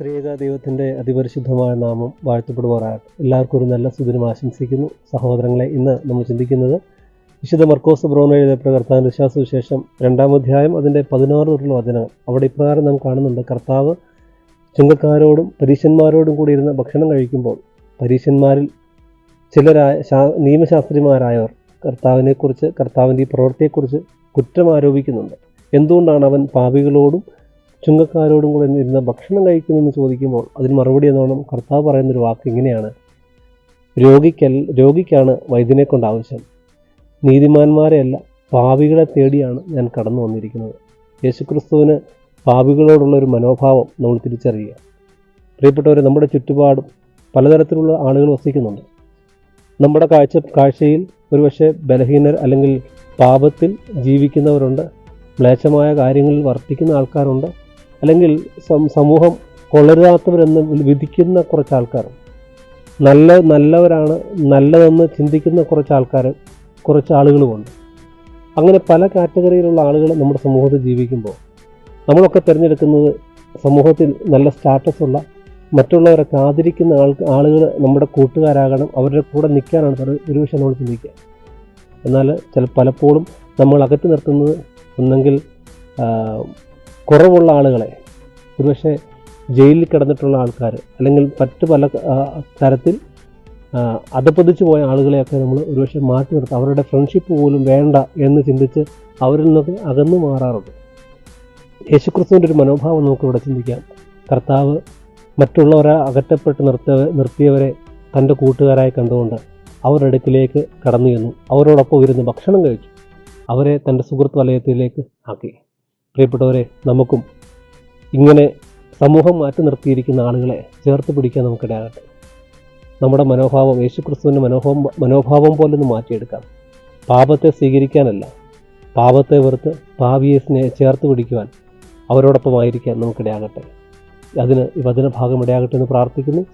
ത്രിയേക ദൈവത്തിന്റെ അതിപരിശുദ്ധമായ നാമം വാഴ്ത്തപ്പെടുമാറാകട്ടെ. എല്ലാവർക്കും ഒരു നല്ല സുദിനം ആശംസിക്കുന്നു. സഹോദരങ്ങളെ ഇന്ന് നമ്മൾ ചിന്തിക്കുന്നത് വിശുദ്ധ മർക്കോസ് ബ്രോൺ എഴുതിയ കർത്താവിന്റെ വിശ്വാസവിശേഷം രണ്ടാം അധ്യായം അതിന്റെ പതിനാറ് തൊട്ടുള്ള വചനങ്ങൾ. അവിടെ ഇപ്രകാരം നാം കാണുന്നുണ്ട്. കർത്താവ് ചുങ്കക്കാരോടും പരീശന്മാരോടും കൂടി ഇരുന്ന് ഭക്ഷണം കഴിക്കുമ്പോൾ പരീശന്മാരിൽ ചിലരായ നിയമശാസ്ത്രിമാരായവർ കർത്താവിനെക്കുറിച്ച് കർത്താവിന്റെ ഈ പ്രവൃത്തിയെക്കുറിച്ച് കുറ്റം ആരോപിക്കുന്നുണ്ട്. എന്തുകൊണ്ടാണ് അവൻ പാപികളോടും ചുങ്കക്കാരോടും കൂടെ ഇരുന്ന് ഭക്ഷണം കഴിക്കുമെന്ന് ചോദിക്കുമ്പോൾ അതിന് മറുപടി എന്നോണം കർത്താവ് പറയുന്നൊരു വാക്ക് ഇങ്ങനെയാണ്. രോഗിക്കൽ രോഗിക്കാണ് വൈദ്യനെ കൊണ്ട് ആവശ്യം. നീതിമാന്മാരെയല്ല പാപികളെ തേടിയാണ് ഞാൻ കടന്നു വന്നിരിക്കുന്നത്. യേശുക്രിസ്തുവിന് പാപികളോടുള്ള ഒരു മനോഭാവം നമ്മൾ തിരിച്ചറിയുക. പ്രിയപ്പെട്ടവരെ നമ്മുടെ ചുറ്റുപാടും പലതരത്തിലുള്ള ആളുകൾ വസിക്കുന്നുണ്ട്. നമ്മുടെ കാഴ്ച കാഴ്ചയിൽ ഒരുപക്ഷെ ബലഹീനർ അല്ലെങ്കിൽ പാപത്തിൽ ജീവിക്കുന്നവരുണ്ട് മ്ലേച്ഛമായ കാര്യങ്ങളിൽ വർത്തിക്കുന്ന ആൾക്കാരുണ്ട് അല്ലെങ്കിൽ സമൂഹം കൊള്ളരുതാത്തവരെന്ന് വിധിക്കുന്ന കുറച്ച് ആൾക്കാർ നല്ല നല്ലവരാണ് നല്ലതെന്ന് ചിന്തിക്കുന്ന കുറച്ച് ആൾക്കാർ കുറച്ച് ആളുകളുമുണ്ട് അങ്ങനെ പല കാറ്റഗറിയിലുള്ള ആളുകൾ നമ്മുടെ സമൂഹത്തിൽ ജീവിക്കുമ്പോൾ നമ്മളൊക്കെ തിരഞ്ഞെടുക്കുന്നത് സമൂഹത്തിൽ നല്ല സ്റ്റാറ്റസുള്ള മറ്റുള്ളവരെ കാതിരിക്കുന്ന ആൾക്ക് ആൾ ആളുകൾ നമ്മുടെ കൂട്ടുകാരാകണം അവരുടെ കൂടെ നിൽക്കാനാണ് ഒരു ഒരുപക്ഷെ നമ്മൾ ചിന്തിക്കുക. എന്നാൽ ചില പലപ്പോഴും നമ്മൾ അകറ്റി നിർത്തുന്നത് ഒന്നെങ്കിൽ കുറവുള്ള ആളുകളെ ഒരുപക്ഷെ ജയിലിൽ കിടന്നിട്ടുള്ള ആൾക്കാർ അല്ലെങ്കിൽ മറ്റു പല തരത്തിൽ അധപ്പതിച്ചു പോയ ആളുകളെയൊക്കെ നമ്മൾ ഒരുപക്ഷെ മാറ്റി നിർത്തും. അവരുടെ ഫ്രണ്ട്ഷിപ്പ് പോലും വേണ്ട എന്ന് ചിന്തിച്ച് അവരിൽ നിന്നൊക്കെ അകന്നു മാറാറുണ്ട്. യേശുക്രിസ്തുവിന്റെ ഒരു മനോഭാവം നമുക്ക് ഇവിടെ ചിന്തിക്കാം. കർത്താവ് മറ്റുള്ളവരെ അകറ്റപ്പെട്ട് നിർത്ത നിർത്തിയവരെ തന്റെ കൂട്ടുകാരായി കണ്ടുകൊണ്ട് അവരുടെ അടുക്കിലേക്ക് കടന്നു ചെന്നു. അവരോടൊപ്പം ഇരുന്ന് ഭക്ഷണം കഴിച്ചു. അവരെ തന്റെ സുഹൃത്ത് വലയത്തിലേക്ക് ആക്കി. പ്രിയപ്പെട്ടവരെ നമുക്കും ഇങ്ങനെ സമൂഹം മാറ്റി നിർത്തിയിരിക്കുന്ന ആളുകളെ ചേർത്ത് പിടിക്കാൻ നമുക്കിടയാകട്ടെ നമ്മുടെ മനോഭാവം യേശുക്രിസ്തുവിന്റെ മനോഭാവം മനോഭാവം പോലെ ഒന്ന് മാറ്റിയെടുക്കാം. പാപത്തെ സ്വീകരിക്കാനല്ല പാപത്തെ വെറുത്ത് സ്നേഹ ചേർത്ത് പിടിക്കുവാൻ അവരോടൊപ്പമായിരിക്കാൻ നമുക്കിടയാകട്ടെ അതിന് ഈ വചനഭാഗം ഇടയാകട്ടെ എന്ന് പ്രാർത്ഥിക്കുന്നു.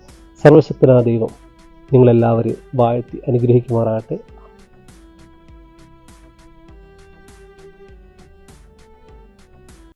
സർവശക്തനാ ദൈവം നിങ്ങളെല്ലാവരെയും വാഴ്ത്തി അനുഗ്രഹിക്കുമാറാകട്ടെ.